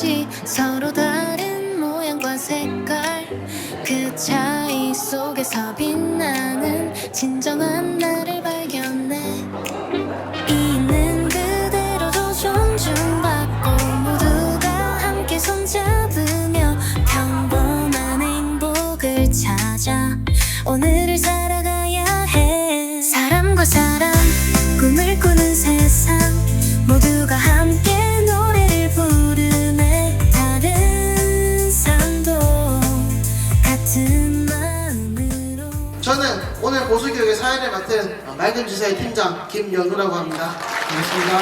가지? 서로 다른 모양과 색깔. 그 차이 속에서 빛나는 진정한 나를 발견해. 있는 그대로도 존중받고 모두가 함께 손잡으며 평범한 행복을 찾아 오늘 사회를 맡은 맑음지사의 팀장 김연우라고 합니다. 반갑습니다.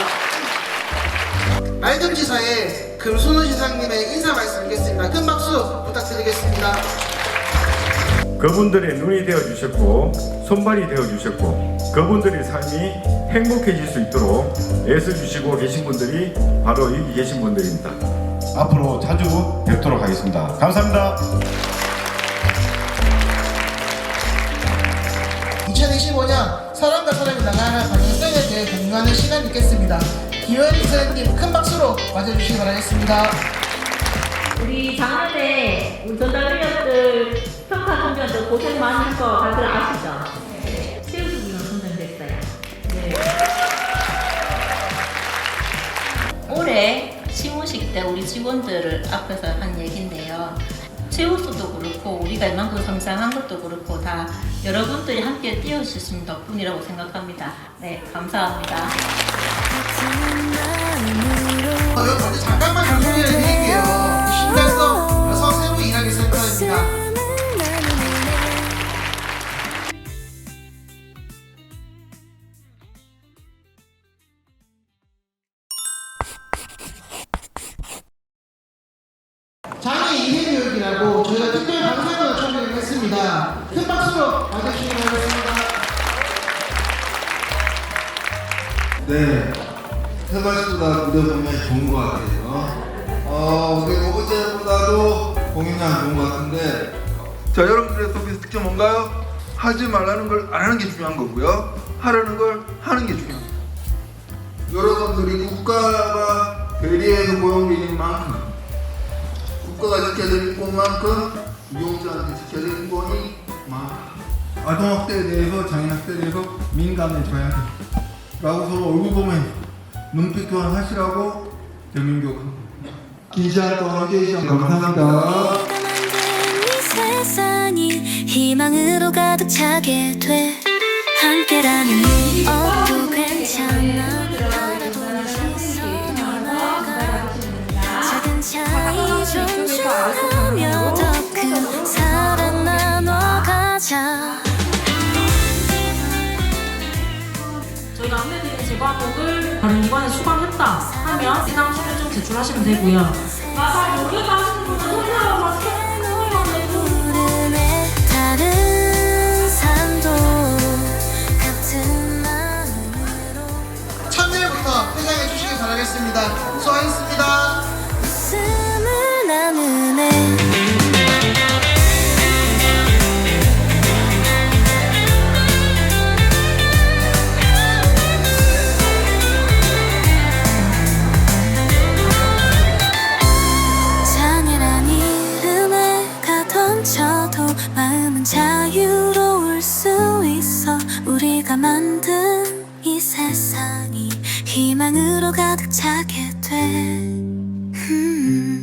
맑음지사의 금순우 지사님의 인사 말씀 드리겠습니다. 큰 박수 부탁드리겠습니다. 그분들의 눈이 되어 주셨고 손발이 되어 주셨고 그분들의 삶이 행복해질 수 있도록 애써 주시고 계신 분들이 바로 여기 계신 분들입니다. 앞으로 자주 뵙도록 하겠습니다. 감사합니다. 2025년 사람과 사람이 나가는 방향성에 대해 공유하는 시간이 있겠습니다. 기현 지사님 큰 박수로 맞아주시기 바라겠습니다. 우리 작년에 우리 전달위원들 평가 선정들 고생 많이 한 거 다들 아시죠? 체육위원 선정됐어요. 네. 올해 시무식 때 우리 직원들을 앞에서 한 얘긴데요. 최우수도 그렇고 우리가 이만큼 성장한 것도 그렇고 다 여러분들이 함께 뛰어주신 덕분이라고 생각합니다. 네, 감사합니다. 어, 먼저 잠깐만 정리를 드릴게요. 신당서 여성 새로 일하기 나누네 장애 이해교육이라고 저희가 특별 방송을 촬영을 했습니다. 큰 박수로 맞아주시기 바라겠습니다. 네. 해발수가 무대 보면 좋은 것 같아요. 어, 우리 오버제보다도 공연량 좋은 것 같은데. 자, 여러분들의 서비스 특징 뭔가요? 하지 말라는 걸 안 하는 게 중요한 거고요. 하라는 걸 하는 게 중요합니다. 여러분들이 국가가 대리해서 고용드리는 만큼, 국가가 지켜드릴 것만큼 이용자한테 지켜드릴 거니 만큼. 아동학대에 대해서 장애학대에 대해서 민감해져야 돼. 라고 서로 얼굴 보면 눈빛 교환하시라고 대민교육합니다. 긴 시간 동안 함께해 주셔서 감사합니다. 세상이 희망으로 가득 차게 돼 함께라는 이 어도 괜찮아 제과목을 다른 기관에 수강했다 하면 해당 서류 좀 제출하시면 되고요. 모르겠다 하시는 분은 소리나서 만든 이 세상이 희망으로 가득 차게 돼 음.